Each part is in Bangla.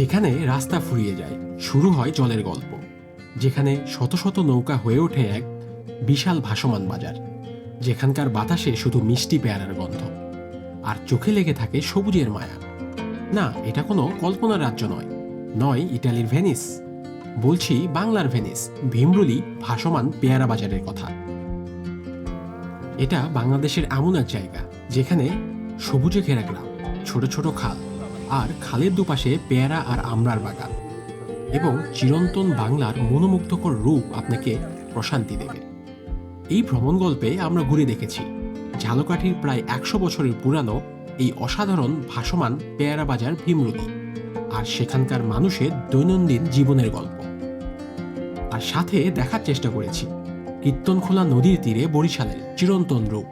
যেখানে রাস্তা ফুরিয়ে যায়, শুরু হয় জলের গল্প, যেখানে শত শত নৌকা হয়ে ওঠে এক বিশাল ভাসমান বাজার, যেখানকার বাতাসে শুধু মিষ্টি পেয়ারার গন্ধ, আর চোখে লেগে থাকে সবুজের মায়া। না, এটা কোনো কল্পনার রাজ্য নয় নয় ইটালির ভেনিস। বলছি বাংলার ভেনিস, ভীমরুলি ভাসমান পেয়ারা বাজারের কথা। এটা বাংলাদেশের এমন এক জায়গা, যেখানে সবুজে ঘেরা গ্রাম, ছোট ছোট খাল আর খালের দুপাশে পেয়ারা আর আমড়ার বাগান এবং চিরন্তন বাংলার মনোমুগ্ধকর রূপ আপনাকে প্রশান্তি দেবে। এই ভ্রমণ গল্পে আমরা ঘুরে দেখেছি ঝালকাঠির প্রায় একশো বছরের পুরানো এই অসাধারণ ভাসমান পেয়ারা বাজার ভীমরুলি আর সেখানকার মানুষের দৈনন্দিন জীবনের গল্প। আর সাথে দেখার চেষ্টা করেছি কীর্তনখোলা নদীর তীরে বরিশালের চিরন্তন রূপ।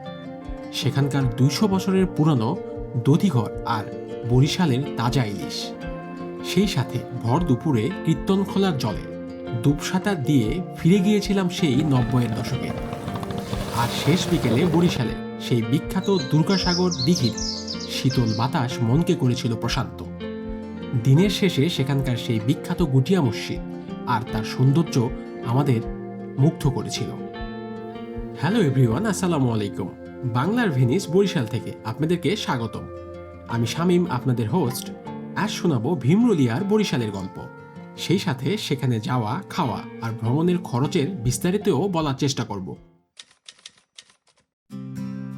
সেখানকার দুইশো বছরের পুরনো দধিঘর আর বরিশালের তাজা ইলিশ। সেই সাথে ভর দুপুরে কীর্তনখোলার জলে দুপসাঁতার দিয়ে ফিরে গিয়েছিলাম সেই নব্বইয়ের দশকে। আর শেষ বিকেলে বরিশালে সেই বিখ্যাত দুর্গাসাগর দিঘির শীতল বাতাস মনকে করেছিল প্রশান্ত। দিনের শেষে সেখানকার সেই বিখ্যাত গুটিয়া মসজিদ আর তার সৌন্দর্য আমাদের মুগ্ধ করেছিল। হ্যালো এভরিওয়ান, আসসালামু আলাইকুম। বাংলার ভেনিস বরিশাল থেকে আপনাদেরকে স্বাগতম। আমি শামীম, আপনাদের হোস্ট আজ শোনাবো ভীমরুলিয়ার বরিশালের গল্প। সেই সাথে সেখানে যাওয়া, খাওয়া আর ভ্রমণের খরচের বিস্তারিতও বলার চেষ্টা করব।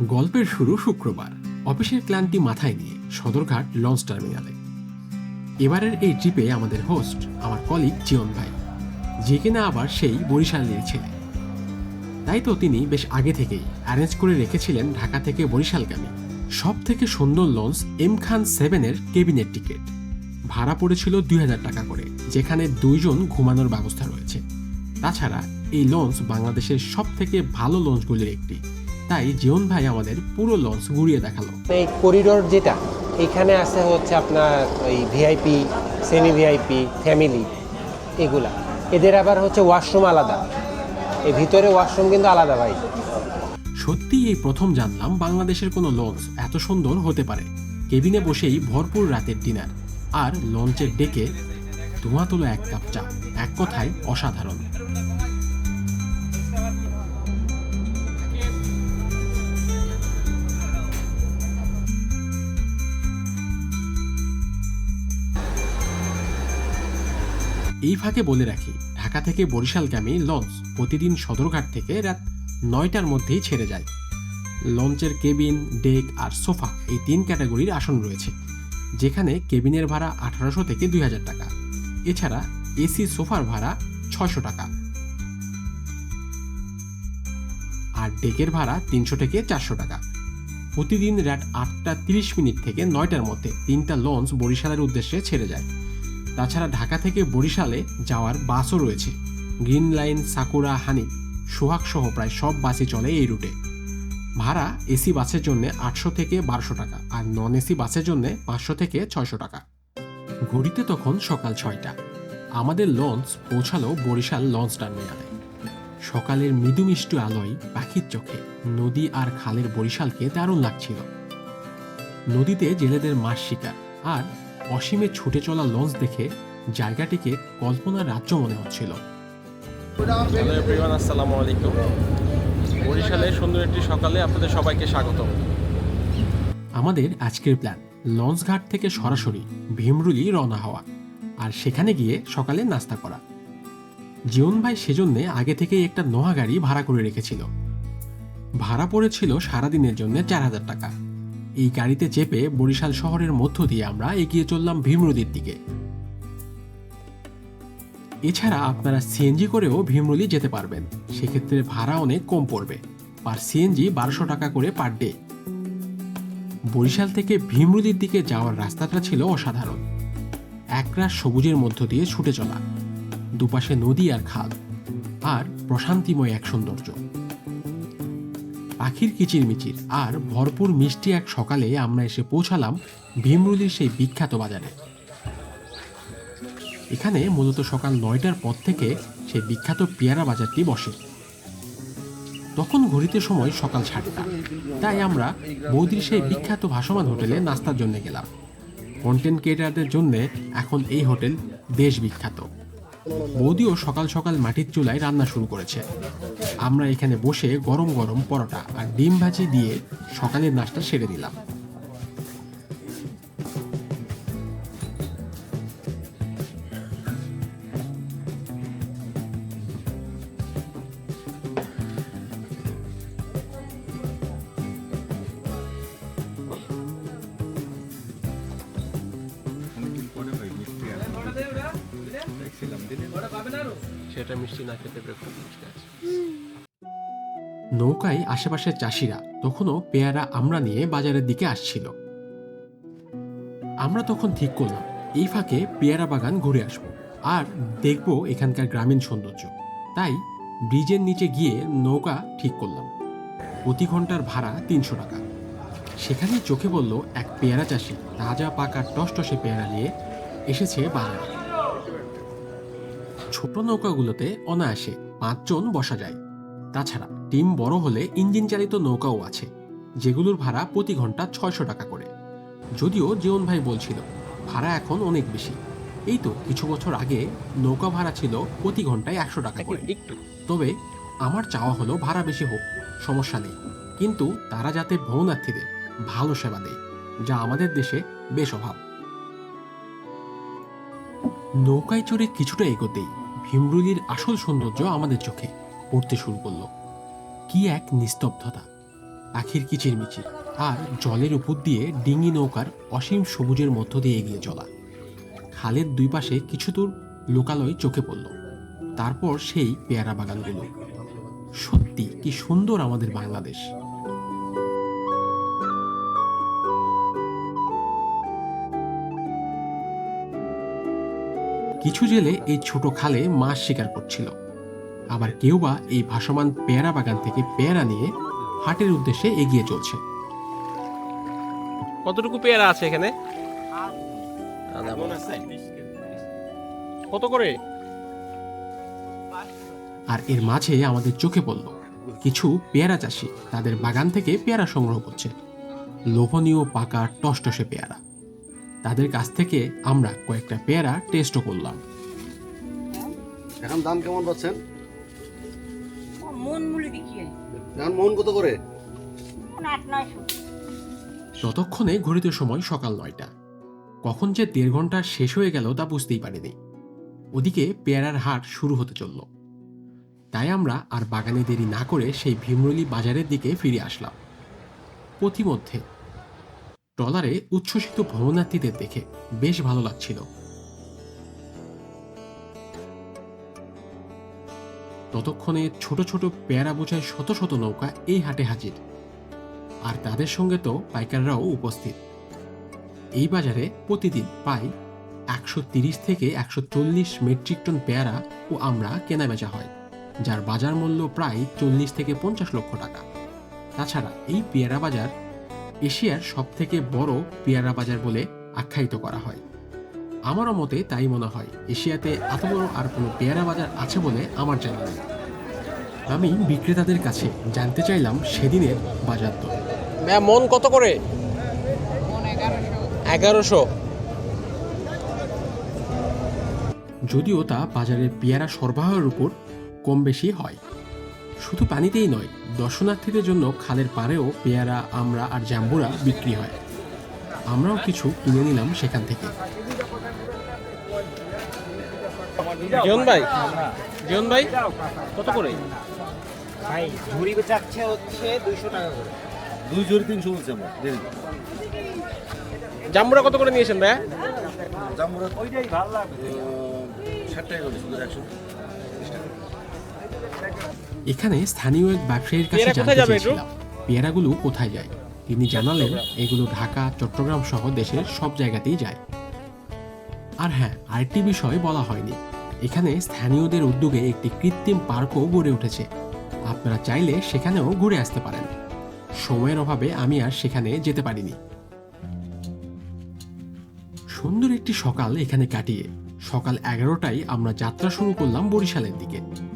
গল্পের শুরু শুক্রবার, অফিসের ক্লান্তি মাথায় নিয়ে সদরঘাট লঞ্চ টার্মিনালে। এবারের এই ট্রিপে আমাদের হোস্ট আমার কলিগ জিয়ন ভাই, যে কিনা আবার সেই বরিশালের ছেলে। তাই তো তিনি বেশ আগে থেকেই অ্যারেঞ্জ করে রেখেছিলেন ঢাকা থেকে বরিশালগামী। সব থেকে সুন্দর লঞ্চ এম খান সেভেনের কেবিনেট টিকিট ভাড়া পড়েছিল দুই হাজার টাকা করে, যেখানে দুইজন ঘুমানোর ব্যবস্থা রয়েছে। তাছাড়া এই লঞ্চ বাংলাদেশের সব থেকে ভালো লঞ্চগুলির একটি। তাই জীবন ভাই আমাদের পুরো লঞ্চ ঘুরিয়ে দেখাল। এই করিডোর যেটা, এখানে আছে হচ্ছে আপনার ওই ভিআইপি সেমি ভিআইপি ফ্যামিলি এগুলা। এদের আবার হচ্ছে ওয়াশরুম আলাদা। এই ভিতরে ওয়াশরুম কিন্তু আলাদা ভাই। সত্যি এই প্রথম জানলাম বাংলাদেশের কোনো লঞ্চ এত সুন্দর হতে পারে। কেবিনে বসেই ভরপুর রাতের ডিনার আর লঞ্চের ডেকে ধোঁয়া তোলো এক কাপ চা, এক কথায় অসাধারণ। এই ফাঁকে বলে রাখি ঢাকা থেকে বরিশালগামী লঞ্চ প্রতিদিন সদরঘাট থেকে রাত নয়টার মধ্যেই ছেড়ে যায়। লঞ্চের কেবিন, ডেক আর সোফা এই তিন ক্যাটাগরির আসন রয়েছে, যেখানে কেবিনের ভাড়া আঠারোশো থেকে দুই হাজার টাকা। এছাড়া এসি সোফার ভাড়া ছশো টাকা। আর ডেকের ভাড়া তিনশো থেকে চারশো টাকা। প্রতিদিন রাত আটটা তিরিশ মিনিট থেকে নয়টার মধ্যে তিনটা লঞ্চ বরিশালের উদ্দেশ্যে ছেড়ে যায়। তাছাড়া ঢাকা থেকে বরিশালে যাওয়ার বাসও রয়েছে। গ্রিন লাইন, সাকুরা হানি সোহাগ সহ প্রায় সব বাসই চলে এই রুটে। ভাড়া এসি বাসের জন্য আটশো থেকে বারোশো টাকা আর নন এসি বাসের জন্য পাঁচশো থেকে ছয়শো টাকা। ঘড়িতে তখন সকাল ছয়টা। আমাদের লঞ্চ পৌঁছালো বরিশাল লঞ্চ টার্মিনালে। সকালের মৃদু মিষ্টি আলোয় পাখির চোখে নদী আর খালের বরিশালকে দারুণ লাগছিল। নদীতে জেলেদের মাছ শিকার আর অসীমে ছুটে চলা লঞ্চ দেখে জায়গাটিকে কল্পনার রাজ্য মনে হচ্ছিল। হ্যালো এভরিওয়ান আসসালামু আলাইকুম। বরিশালে সুন্দর একটি সকালে আপনাদের সবাইকে স্বাগতম। আমাদের আজকের প্ল্যান লঞ্চ ঘাট থেকে সরাসরি ভীমরুলি রওনা হওয়া আর সেখানে গিয়ে সকালে নাস্তা করা। জীবন ভাই সেজন্যে আগে থেকেই একটা নোহা গাড়ি ভাড়া করে রেখেছিল। ভাড়া পড়েছিল সারাদিনের জন্য চার হাজার টাকা। এই গাড়িতে চেপে বরিশাল শহরের মধ্য দিয়ে আমরা এগিয়ে চললাম ভীমরুলির দিকে। এছাড়া আপনারা সিএনজি করেও ভীমরুলি যেতে পারবেন। সেক্ষেত্রে ভাড়া অনেক কম পড়বে। পার সিএনজি বারোশো টাকা করে পার ডে। বরিশাল থেকে ভীমরুলির দিকে যাওয়ার রাস্তাটা ছিল অসাধারণ। একরাশ সবুজের মধ্য দিয়ে ছুটে চলা। দুপাশে নদী আর খাল। আর প্রশান্তিময় এক সৌন্দর্য। পাখির কিচিরমিচির আর ভরপুর মিষ্টি এক সকালে আমরা এসে পৌঁছালাম ভীমরুলির সেই বিখ্যাত বাজারে। এখানে মূলত সকাল নয়টার পর থেকে সেই বিখ্যাত পেয়ারা বাজারটি বসে। তখন ঘড়িতে সময় সকাল সাতটা। তাই আমরা বৌদির সেই বিখ্যাত ভাসমান হোটেলে নাস্তার জন্য গেলাম। কন্টেন্ট ক্রিয়েটারদের জন্য এখন এই হোটেল দেশ বিখ্যাত। বৌদিও সকাল সকাল মাটির চুলায় রান্না শুরু করেছে। আমরা এখানে বসে গরম গরম পরোটা আর ডিম ভাজি দিয়ে সকালের নাস্তা সেরে দিলাম সেটা মিষ্টি না খেতে নৌকায় আশেপাশের চাষিরা তখনও পেয়ারা আমরা নিয়ে বাজারের দিকে আসছিল। আমরা তখন ঠিক করলাম, এই ফাঁকে পেয়ারা বাগান ঘুরে আসব আর দেখব এখানকার গ্রামীণ সৌন্দর্য। তাই ব্রিজের নিচে গিয়ে নৌকা ঠিক করলাম। প্রতি ঘণ্টার ভাড়া তিনশো টাকা। সেখানে চোখে পড়ল এক পেয়ারা চাষি, তাজা পাকা টসটসে পেয়ারা নিয়ে এসেছে বাজারে। ছোট নৌকাগুলোতে অনায়াসে পাঁচজন বসা যায়। তাছাড়া টিম বড় হলে ইঞ্জিন চালিত নৌকাও আছে যেগুলোর ভাড়া প্রতি ঘণ্টা ছয়শো টাকা করে। যদিও জীবন ভাই বলছিল ভাড়া এখন অনেক বেশি। এই তো কিছু বছর আগে নৌকা ভাড়া ছিল প্রতি ঘন্টায় একশো টাকা করে। তবে আমার চাওয়া হলো ভাড়া বেশি হোক সমস্যা নেই। কিন্তু তারা যাতে ভ্রমণার্থীদের ভালো সেবা দেয় যা আমাদের দেশে বেশ অভাব। নৌকায় চড়ে কিছুটা এগোতেই ভীমরুলির আসল সৌন্দর্য আমাদের চোখে পড়তে শুরু করল। কি এক নিস্তব্ধতা। পাখির কিচিরমিচির আর জলের উপর দিয়ে ডিঙি নৌকার অসীম সবুজের মধ্য দিয়ে এগিয়ে চলা। খালের দুই পাশে কিছু দূর লোকালয় চোখে পড়ল। তারপর সেই পেয়ারা বাগানগুলো সত্যি কি সুন্দর আমাদের বাংলাদেশ। কিছু জেলে এই ছোট খালে মাছ শিকার করছিল। আবার কেউ বা এই ভাসমান পেয়ারা বাগান থেকে পেয়ারা নিয়ে হাটের উদ্দেশ্যে এগিয়ে চলছে। কতটুকু পেয়ারা আছে এখানে? কত করে? আর এর মাঝে আমাদের চোখে পড়ল কিছু পেয়ারা চাষি তাদের বাগান থেকে পেয়ারা সংগ্রহ করছে। লোভনীয় পাকা টসটসে পেয়ারা। তাদের কাছ থেকে আমরা কয়েকটা পেয়ারা টেস্টও করলাম। এখন দাম কেমন পাচ্ছেন? মন মূল্য বিক্রি হয়। এখন মন কত করে? আট নয়শো ততক্ষণে ঘড়িতে সময় সকাল নয়টা। কখন যে দেড় ঘণ্টা শেষ হয়ে গেল তা বুঝতেই পারিনি। ওদিকে পেয়ারার হাট শুরু হতে চলল। তাই আমরা আর বাগানে দেরি না করে সেই ভীমরলি বাজারের দিকে ফিরে আসলাম। পথিমধ্যে ট্রলারে উচ্ছ্বসিত ভ্রমণার্থীদের দেখে বেশ ভালো লাগছিল। ততক্ষণে ছোট ছোট পেয়ারা বোঝায় শত শত নৌকা এই হাটে হাজির। আর তাদের সঙ্গে তো পাইকাররাও উপস্থিত। এই বাজারে প্রতিদিন প্রায় একশো থেকে একশো চল্লিশ মেট্রিক টন পেয়ারা ও আমরা কেনাবেচা হয়, যার বাজার মূল্য প্রায় চল্লিশ থেকে পঞ্চাশ লক্ষ টাকা। তাছাড়া এই পেয়ারা বাজার এশিয়ার সব থেকে বড় পেয়ারা বাজার বলে আখ্যায়িত করা হয়। আমারও মতে তাই মনে হয় এশিয়াতে এত বড় আর কোনো পেয়ারা বাজার আছে বলে আমার জানা নেই। আমি বিক্রেতাদের কাছে জানতে চাইলাম সেদিনের বাজার দর। ম্যাম মন কত করে? এগারোশো। যদিও তা বাজারের পেয়ারা সরবরাহের উপর কম বেশি হয়। শুধু পানিতেই নয় দর্শনার্থীদের জন্য খালের পাড়েও পেয়ারা আমরা আর জাম্বুরা বিক্রি হয়। আমরাও কিছু কিনে নিলাম সেখান থেকে। জীবন ভাই? জীবন ভাই কত করে? ভাই ঝুড়ি চাচ্ছে হচ্ছে দুইশো টাকা করে। দুই জোড়ি তিনশো বলছি আমরা জাম্বুরা কত করে নিয়েছেন ভাই? জামুরা ওইটাই ভালো লাগবে। ষাট টাকা করে শুধু একশো। এখানে স্থানীয় এক ব্যবসায়ীর কাছে জানতে? চেয়েছিলাম। পেয়ারাগুলো কোথায় যায়? তিনি জানালেন এগুলো ঢাকা চট্টগ্রাম সহ দেশের সব জায়গাতেই যায়। আর হ্যাঁ আরেকটি বিষয় বলা হয়নি। এখানে স্থানীয়দের উদ্যোগে একটি কৃত্রিম পার্কও গড়ে উঠেছে। আপনারা চাইলে সেখানেও ঘুরে আসতে পারেন। সময়ের অভাবে আমি আর সেখানে যেতে পারিনি। সুন্দর একটি সকাল এখানে কাটিয়ে। সকাল এগারোটায় আমরা যাত্রা শুরু করলাম বরিশালের দিকে।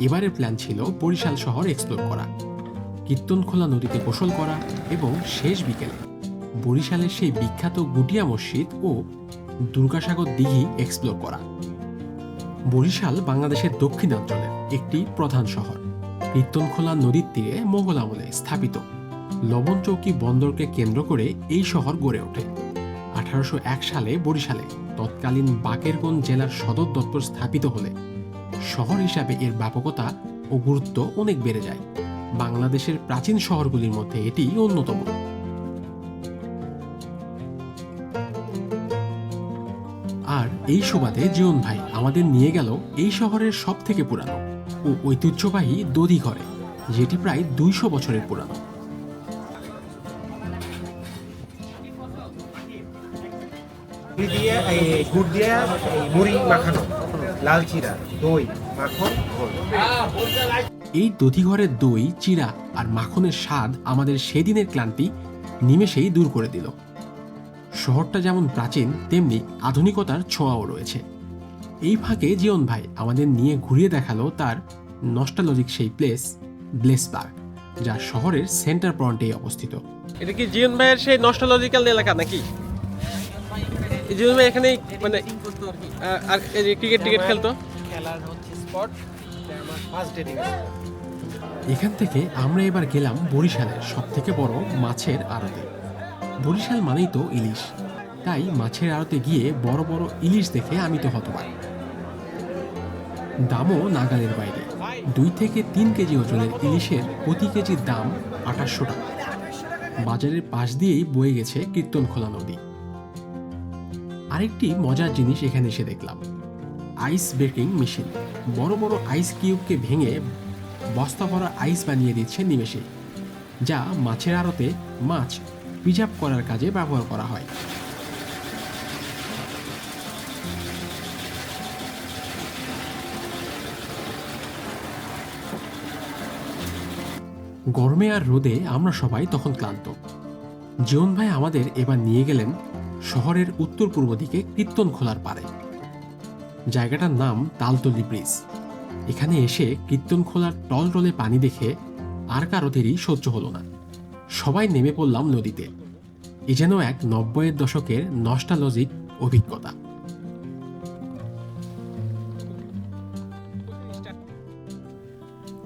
এবারের প্ল্যান ছিল বরিশাল শহর এক্সপ্লোর করা, কীর্তনখোলা নদীতে গোসল করা এবং শেষ বিকেলে বরিশালের সেই বিখ্যাত গুটিয়া মসজিদ ও দুর্গাসাগর দিঘি এক্সপ্লোর করা। বরিশাল বাংলাদেশের দক্ষিণাঞ্চলের একটি প্রধান শহর। কীর্তনখোলা নদীর তীরে মোগল আমলে স্থাপিত লবণচৌকি বন্দরকে কেন্দ্র করে এই শহর গড়ে ওঠে। আঠারোশো এক সালে বরিশালে তৎকালীন বাকেরগঞ্জ জেলার সদর দপ্তর স্থাপিত হলে শহর হিসাবে এর ব্যাপকতা ও গুরুত্ব অনেক বেড়ে যায়। বাংলাদেশের প্রাচীন শহরগুলির মধ্যে এটি অন্যতম। আর এই সুবাদে জীবন ভাই আমাদের নিয়ে গেল এই শহরের সব থেকে পুরানো ও ঐতিহ্যবাহী দধি ঘরে, যেটি প্রায় দুইশো বছরের পুরানো। দিয়ে গুড় দিয়ে মুড়ি মাখানো। লাল চিরা দই মাখন ঘোল এই দধিঘরের দই চিরা আর মাখনের স্বাদ আমাদের সেদিনের ক্লান্তি নিমেষেই দূর করে দিল। শহরটা যেমন প্রাচীন তেমনি আধুনিকতার ছোঁয়াও রয়েছে। এই ফাঁকে জীবন ভাই আমাদের নিয়ে ঘুরিয়ে দেখাল তার নস্টালজিক সেই প্লেস ব্লেসবার্গ যা শহরের সেন্টার পয়েন্টেই অবস্থিত। এটা কি জিয়ন ভাইয়ের সেই নস্টালজিক্যাল এলাকা নাকি? জিয়ন ভাই এখানে মানে আহ, আর এই যে ক্রিকেট টিকেট খেলতো? খেলার হচ্ছে স্পট আমার ফার্স্ট ডেটিং এখান থেকে আমরা এবার গেলাম বরিশালের সব থেকে বড় মাছের আড়তে। বরিশাল মানেই তো ইলিশ। তাই মাছের আড়তে গিয়ে বড় বড় ইলিশ দেখে আমি তো হতবাক। দামও নাগালের বাইরে। দুই থেকে তিন কেজি ওজনের ইলিশের প্রতি কেজির দাম আঠাশশো টাকা। বাজারের পাশ দিয়েই বয়ে গেছে কীর্তনখোলা নদী। আরেকটি মজার জিনিস এখানে এসে দেখলাম। আইস ব্রেকিং মেশিন বড় বড় আইস কিউবকে ভেঙে বস্তা ভরা আইস বানিয়ে দিচ্ছে নিমেষে, যা মাছের আড়তে মাছ প্রিজার্ভ করার কাজে ব্যবহার করা হয়। গরমে আর রোদে আমরা সবাই তখন ক্লান্ত। জীবন ভাই আমাদের এবার নিয়ে গেলেন শহরের উত্তর পূর্ব দিকে কীর্তন খোলার পারে জায়গাটার নাম তালতলি ব্রিজ। এখানে এসে কীর্তন খোলার টলটলে পানি দেখে আর কারোদেরই সহ্য হলো না। সবাই নেমে পড়লাম নদীতে। এ যেন এক নব্বইয়ের দশকের নস্টালজিক অভিজ্ঞতা।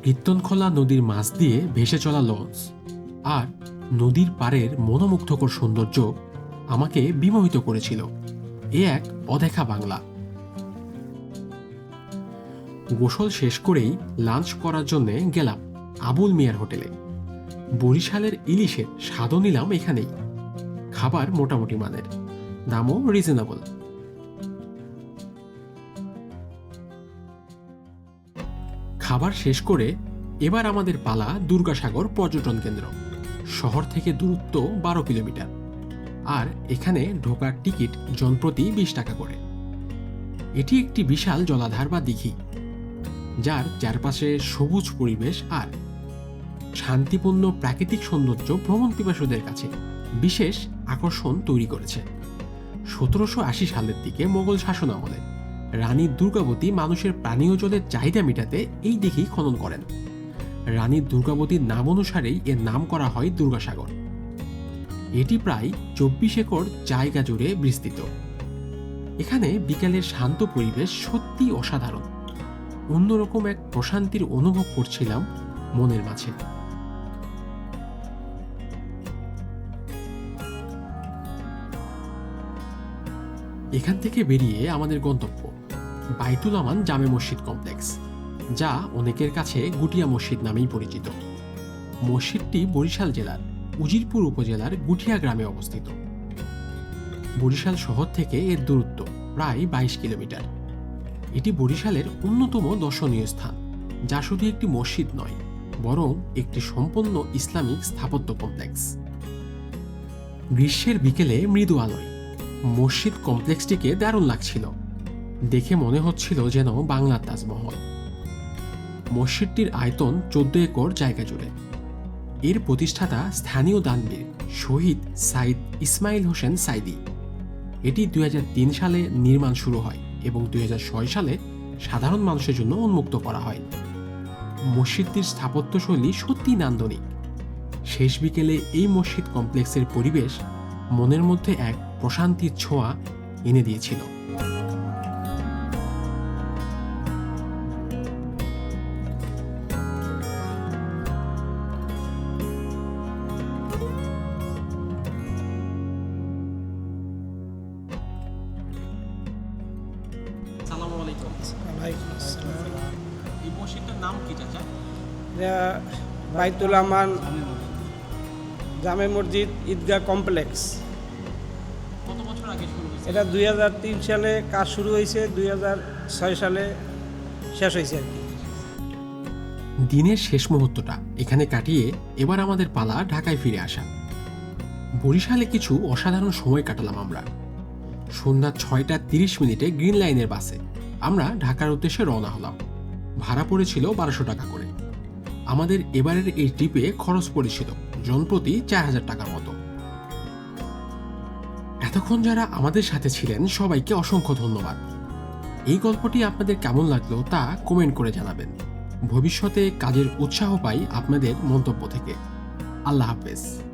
কীর্তনখোলা নদীর মাছ দিয়ে ভেসে চলা লঞ্চ আর নদীর পাড়ের মনোমুগ্ধকর সৌন্দর্য আমাকে বিমোহিত করেছিল। এ এক অদেখা বাংলা। গোসল শেষ করেই লাঞ্চ করার জন্য গেলাম আবুল মিয়ার হোটেলে। বরিশালের ইলিশের স্বাদও নিলাম এখানেই। খাবার মোটামুটি মানের, দামও রিজনেবল খাবার শেষ করে এবার আমাদের পালা দুর্গাসাগর পর্যটন কেন্দ্র। শহর থেকে দূরত্ব বারো কিলোমিটার। আর এখানে ঢোকার টিকিট জনপ্রতি বিশ টাকা করে। এটি একটি বিশাল জলাধার বা দিঘি, যার চারপাশে সবুজ পরিবেশ আর শান্তিপূর্ণ প্রাকৃতিক সৌন্দর্য ভ্রমণ পিপাসুদের কাছে বিশেষ আকর্ষণ তৈরি করেছে। সতেরোশো আশি সালের দিকে মোগল শাসন আমলে রানী দুর্গাবতী মানুষের পানীয় জলের চাহিদা মেটাতে এই দিঘি খনন করেন। রানী দুর্গাবতীর নাম অনুসারেই এর নাম করা হয় দুর্গাসাগর। এটি প্রায় চব্বিশ একর জায়গা জুড়ে বিস্তৃত। এখানে বিকেলের শান্ত পরিবেশ সত্যি অসাধারণ। অন্যরকম এক প্রশান্তির অনুভব করছিলাম মনের মাঝে। এখান থেকে বেরিয়ে আমাদের গন্তব্য, বাইতুল আমান জামে মসজিদ কমপ্লেক্স। যা অনেকের কাছে গুটিয়া মসজিদ নামেই পরিচিত। মসজিদটি বরিশাল জেলার, উজিরপুর উপজেলার গুটিয়া গ্রামে অবস্থিত। বরিশাল শহর থেকে এর দূরত্ব প্রায় বাইশ কিলোমিটার। এটি বরিশালের অন্যতম দর্শনীয় স্থান, যা শুধু একটি মসজিদ নয়, বরং একটি সম্পূর্ণ ইসলামিক স্থাপত্য কমপ্লেক্স। গ্রীষ্মের বিকেলে মৃদু আলোয় মসজিদ কমপ্লেক্সটিকে দারুণ লাগছিল। দেখে মনে হচ্ছিল যেন বাংলার তাজমহল। মসজিদটির আয়তন চোদ্দ একর জায়গা জুড়ে। এর প্রতিষ্ঠাতা স্থানীয় দানবীর শহীদ সাইদ ইসমাইল হোসেন সাইদি। এটি দু হাজার তিন সালে নির্মাণ শুরু হয় এবং দু হাজার ছয় সালে সাধারণ মানুষের জন্য উন্মুক্ত করা হয়। মসজিদটির স্থাপত্যশৈলী সত্যি নান্দনিক। শেষ বিকেলে এই মসজিদ কমপ্লেক্সের পরিবেশ মনের মধ্যে এক প্রশান্তির ছোঁয়া এনে দিয়েছিল। বাইতুল আমান জামে মসজিদ ঈদগাহ কমপ্লেক্স। এটা দুই হাজার তিন সালে কাজ শুরু হয়েছে, দুই হাজার ছয় সালে শেষ হয়েছে আর কি। দিনের শেষ মুহূর্তটা এখানে কাটিয়ে এবার আমাদের পালা ঢাকায় ফিরে আসা। বরিশালে কিছু অসাধারণ সময় কাটালাম আমরা। সন্ধ্যা ছয়টা তিরিশ মিনিটে গ্রিন লাইনের বাসে। আমরা ঢাকার উদ্দেশ্যে রওনা হলাম। ভাড়া পড়েছিল বারোশো টাকা করে। আমাদের এবারের এই ট্রিপে খরচ পড়েছিল জনপ্রতি চার হাজার টাকার মতো। এতক্ষণ যারা আমাদের সাথে ছিলেন, সবাইকে অসংখ্য ধন্যবাদ। এই গল্পটি আপনাদের কেমন লাগল তা কমেন্ট করে জানাবেন। ভবিষ্যতে কাজের উৎসাহ পাই আপনাদের মন্তব্য থেকে। আল্লাহ হাফেজ।